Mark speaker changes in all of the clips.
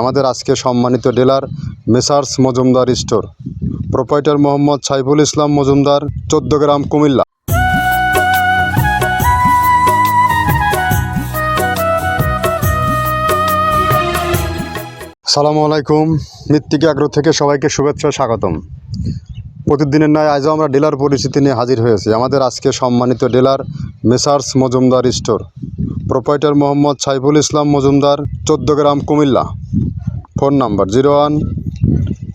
Speaker 1: আমাদের আজকে সম্মানিত dealer messrs Majumdar store. Proprietor Mohammad Saiful Islam Majumdar, Chauddagram Comilla. সালামু আলাইকুম। মৃত্তিকা আগ্রহ থেকে সবাইকে শুভেচ্ছা, স্বাগতম। প্রতিদিনের ন্যায় আজও আমরা ডিলার পরিচিতি নিয়ে হাজির হয়েছি। আমাদের আজকে সম্মানিত dealer messrs Majumdar store. Proprietor Mohammad Saiful Islam Majumdar, Chauddagram Comilla. Phone number zero one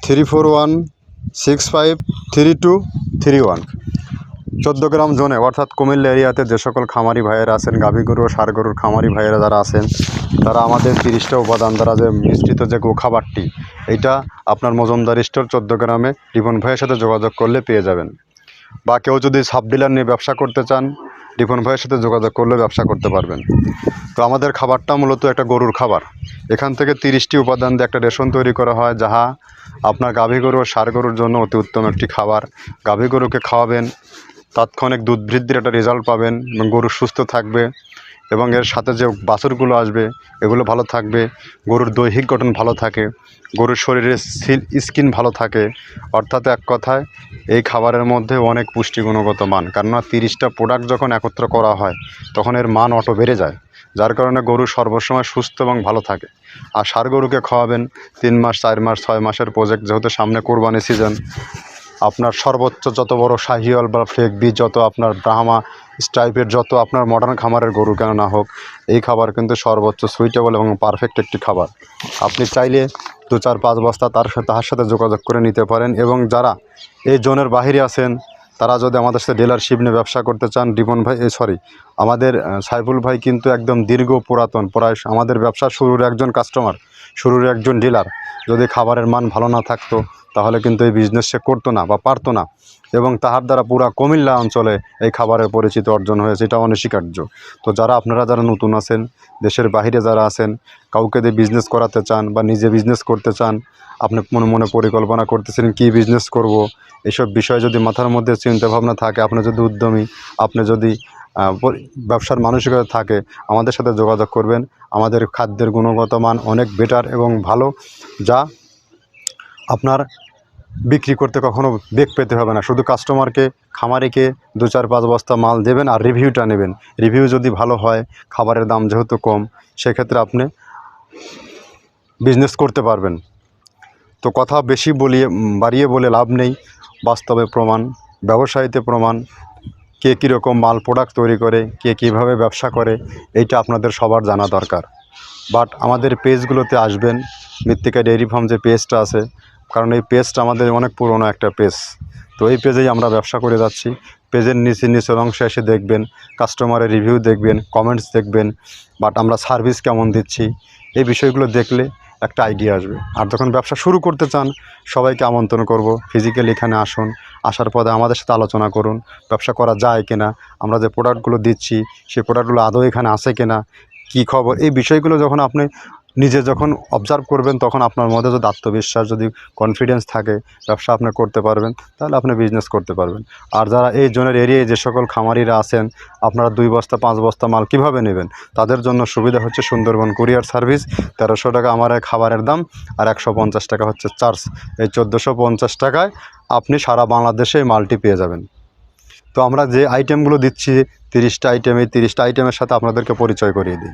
Speaker 1: three four one six five three two three one. Chauddagram জোনে, অর্থাৎ কুমিল্লা এরিয়াতে যে সকল খামারি ভাইয়েরা আছেন, গাভী গরু ও ষাড় গরুর খামারি ভাইয়েরা যারা আছেন, তারা আমাদের তিরিশটা উপাদান দ্বারা যে মিশ্রিত যে গো খাবারটি এইটা আপনার মজুমদার স্টোর চোদ্দ গ্রামে, রিপন ভাইয়ের সাথে যোগাযোগ করলে পেয়ে যাবেন। বা কেউ যদি সাব ডিলার নিয়ে ব্যবসা করতে চান রিপন ভাইয়ের সাথে যোগাযোগ করলে ব্যবসা করতে পারবেন। তো আমাদের খাবারটা মূলত একটা গরুর খাবার। এখান থেকে তিরিশটি উপাদান দিয়ে একটা রেশন তৈরি করা হয়, যাহা আপনার গাভী গরু ও সার গরুর জন্য অতি উত্তম একটি খাবার। গাভী গরুকে খাওয়াবেন, তাৎক্ষণিক দুধ বৃদ্ধির একটা রেজাল্ট পাবেন এবং গরু সুস্থ থাকবে। এবং এর সাথে যে বাছুরগুলো আসবে, এগুলো ভালো থাকবে। গরুর দৈহিক গঠন ভালো থাকে। গরুর শরীরে স্কিন ভালো থাকে। অর্থাৎ এক কথায়, এই খাবারের মধ্যে অনেক পুষ্টিগুণগত মান। কেননা তিরিশটা প্রোডাক্ট যখন একত্র করা হয়, তখন এর মান অটো বেড়ে যায়। যার কারণে গরু সর্বসময় সুস্থ এবং ভালো থাকে। আর সার গরুকে খাওয়াবেন, তিন মাস, চার মাস, ছয় মাসের প্রজেক্ট যেহেতু সামনে কোরবানি সিজন আপনার সর্বোচ্চ যত বড় শাহিওয়াল বা ফ্লেকবি যত আপনার ব্রাহ্মা স্টাইপের যত আপনার মডার্ন খামারের গরু কেন না হোক, এই খাবার কিন্তু সর্বোচ্চ সুইটেবল এবং পারফেক্ট একটি খাবার। আপনি চাইলে দু চার পাঁচ বস্তা তার সাথে তার সাথে যোগাযোগ করে নিতে পারেন এবং যারা এই জোনের বাহিরে আছেন, তারা যদি আমাদের সাথে ডিলারশিপ নিয়ে ব্যবসা করতে চান, রিপন ভাই সরি আমাদের সাইফুল ভাই কিন্তু একদম দীর্ঘ পুরাতন, প্রায় আমাদের ব্যবসা শুরুর একজন কাস্টমার শুরুর একজন ডিলার যদি খাবারের মান ভালো না থাকতো, তাহলে কিন্তু এই বিজনেস সে করতো না বা পারতো না। এবং তাহার দ্বারা পুরা কুমিল্লা অঞ্চলে এই খাবারের পরিচিত অর্জন হয়েছে এটা অনস্বীকার্য। তো যারা আপনারা যারা নতুন আছেন, দেশের বাইরে যারা আছেন, কাউকে দিয়ে বিজনেস করাতে চান বা নিজে বিজনেস করতে চান, আপনি মনে মনে পরিকল্পনা করতেছেন কী বিজনেস করব, এসব বিষয় যদি মাথার মধ্যে চিন্তাভাবনা থাকে, আপনি যদি উদ্যমী, আপনি যদি ব্যবসার মানসিকতা থাকে, আমাদের সাথে যোগাযোগ করবেন। আমাদের খাদ্যের গুণগত মান অনেক বেটার এবং ভালো, যা আপনার বিক্রি করতে কখনো বেগ পেতে হবে না। শুধু কাস্টমারকে খামারিকে দু চার পাঁচ বস্তা মাল দেবেন আর রিভিউটা নেবেন। রিভিউ যদি ভালো হয়, খাবারের দাম যেহেতু কম, সেক্ষেত্রে আপনি বিজনেস করতে পারবেন। তো কথা বেশি বলিয়ে, বাড়িয়ে বলে লাভ নেই। বাস্তবে প্রমাণ, ব্যবসায়ীতে প্রমাণ কে কীরকম মাল প্রোডাক্ট তৈরি করে, কে কীভাবে ব্যবসা করে, এইটা আপনাদের সবার জানা দরকার। বাট আমাদের পেজগুলোতে আসবেন, মৃত্তিকা ডেয়ারি ফার্ম যে পেজটা আছে, কারণ এই পেজটা আমাদের অনেক পুরনো একটা পেজ তো এই পেজেই আমরা ব্যবসা করে যাচ্ছি। পেজের নিচে নিচের অংশে এসে দেখবেন কাস্টমারের রিভিউ দেখবেন কমেন্টস দেখবেন বাট আমরা সার্ভিস কেমন দিচ্ছি, এই বিষয়গুলো দেখলে একটা আইডিয়া আসবে। আর যখন ব্যবসা শুরু করতে চান, সবাইকে আমন্ত্রণ করব। ফিজিক্যালি এখানে আসুন, আসার পরে আমাদের সাথে আলোচনা করুন, ব্যবসা করা যায় কিনা, আমরা যে প্রোডাক্টগুলো দিচ্ছি, সেই প্রোডাক্টগুলো আদৌ এখানে আসে কিনা, কি খবর, এই বিষয়গুলো যখন আপনি নিজে যখন অবজার্ভ করবেন, তখন আপনার মধ্যে যদি আত্মবিশ্বাস, যদি কনফিডেন্স থাকে, ব্যবসা আপনি করতে পারবেন, তাহলে আপনি বিজনেস করতে পারবেন। আর যারা এই জোনের এরিয়ায় যে সকল খামারিরা আছেন, আপনারা দুই বস্তা, পাঁচ বস্তা মাল কীভাবে নেবেন? তাদের জন্য সুবিধা হচ্ছে সুন্দরবন কুরিয়ার সার্ভিস, তেরোশো টাকা আমার খাবারের দাম আর একশো পঞ্চাশ টাকা হচ্ছে চার্জ এই চোদ্দোশো পঞ্চাশ টাকায় আপনি সারা বাংলাদেশে মালটি পেয়ে যাবেন। তো আমরা যে আইটেমগুলো দিচ্ছি, তিরিশটা আইটেম এই তিরিশটা আইটেমের সাথে আপনাদেরকে পরিচয় করিয়ে দিই।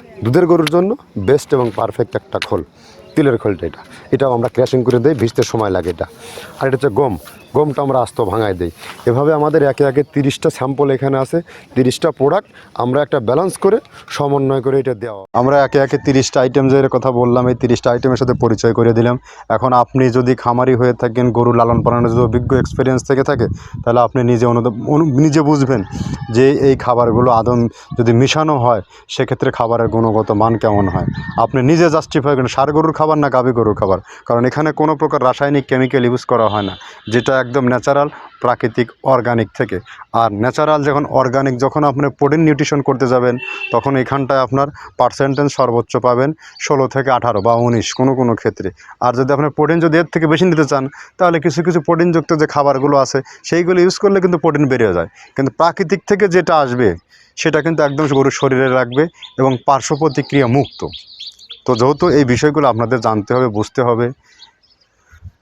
Speaker 2: দুধের গরুর জন্য বেস্ট এবং পারফেক্ট একটা খোল। তিলের খোলটা এটা। এটাও আমরা ক্র্যাশিং করে দিই, ভিজতে সময় লাগে এটা। আর এটা হচ্ছে গম। গমটা আমরা আস্ত ভাঙায় দিই। এভাবে আমাদের একে একে তিরিশটা স্যাম্পল এখানে আছে, তিরিশটা প্রোডাক্ট আমরা একটা ব্যালেন্স করে সমন্বয় করে এটা দেওয়া।
Speaker 1: আমরা একে একে তিরিশটা আইটেম যে কথা বললাম, এই তিরিশটা আইটেমের সাথে পরিচয় করে দিলাম। এখন আপনি যদি খামারি হয়ে থাকেন, গরু লালন পালনের যদি অভিজ্ঞ এক্সপিরিয়েন্স থেকে থাকে, তাহলে আপনি নিজে নিজে বুঝবেন যে এই খাবারগুলো আদম যদি মিশানো হয়, সেক্ষেত্রে খাবারের গুণগত মান কেমন হয়। আপনি নিজে জাস্টিফাই করেন, সার গরুর খাবার না গাভী গরুর খাবার? কারণ এখানে কোনো প্রকার রাসায়নিক কেমিক্যাল ইউজ করা হয় না। যেটা একদম ন্যাচারাল প্রাকৃতিক অর্গানিক থেকে। আর ন্যাচারাল যখন অর্গানিক যখন আপনি প্রোটিন নিউট্রিশন করতে যাবেন, তখন এখানটায় আপনার পার্সেন্টেজ সর্বোচ্চ পাবেন ষোলো থেকে আঠারো বা উনিশ, কোনো কোনো ক্ষেত্রে। আর যদি আপনার প্রোটিন যদি এর থেকে বেশি নিতে চান, তাহলে কিছু কিছু প্রোটিনযুক্ত যে খাবারগুলো আছে, সেইগুলো ইউজ করলে কিন্তু প্রোটিন বেড়ে যায়। কিন্তু প্রাকৃতিক থেকে যেটা আসবে, সেটা কিন্তু একদম গরুর শরীরে রাখবে এবং পার্শ্ব প্রতিক্রিয়া মুক্ত। তো যেহেতু এই বিষয়গুলো আপনাদের জানতে হবে, বুঝতে হবে,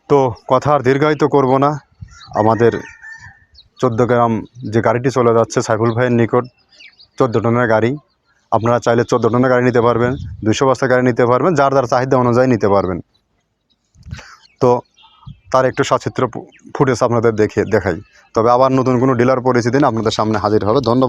Speaker 1: তো কথা আর দীর্ঘায়িত করব না। আমাদের চোদ্দ গ্রাম যে গাড়িটি চলে যাচ্ছে সাইফুল ভাইয়ের নিকট, চোদ্দ টনের গাড়ি। আপনারা চাইলে চোদ্দ টনের গাড়ি নিতে পারবেন দুশো বস্তা গাড়ি নিতে পারবেন, যার যার চাহিদা অনুযায়ী নিতে পারবেন। তো তার একটু সচিত্র ফুটেজ আপনাদের দেখে দেখাই। তবে আবার নতুন কোনো ডিলার পরিচিতি আপনাদের সামনে হাজির হবে। ধন্যবাদ।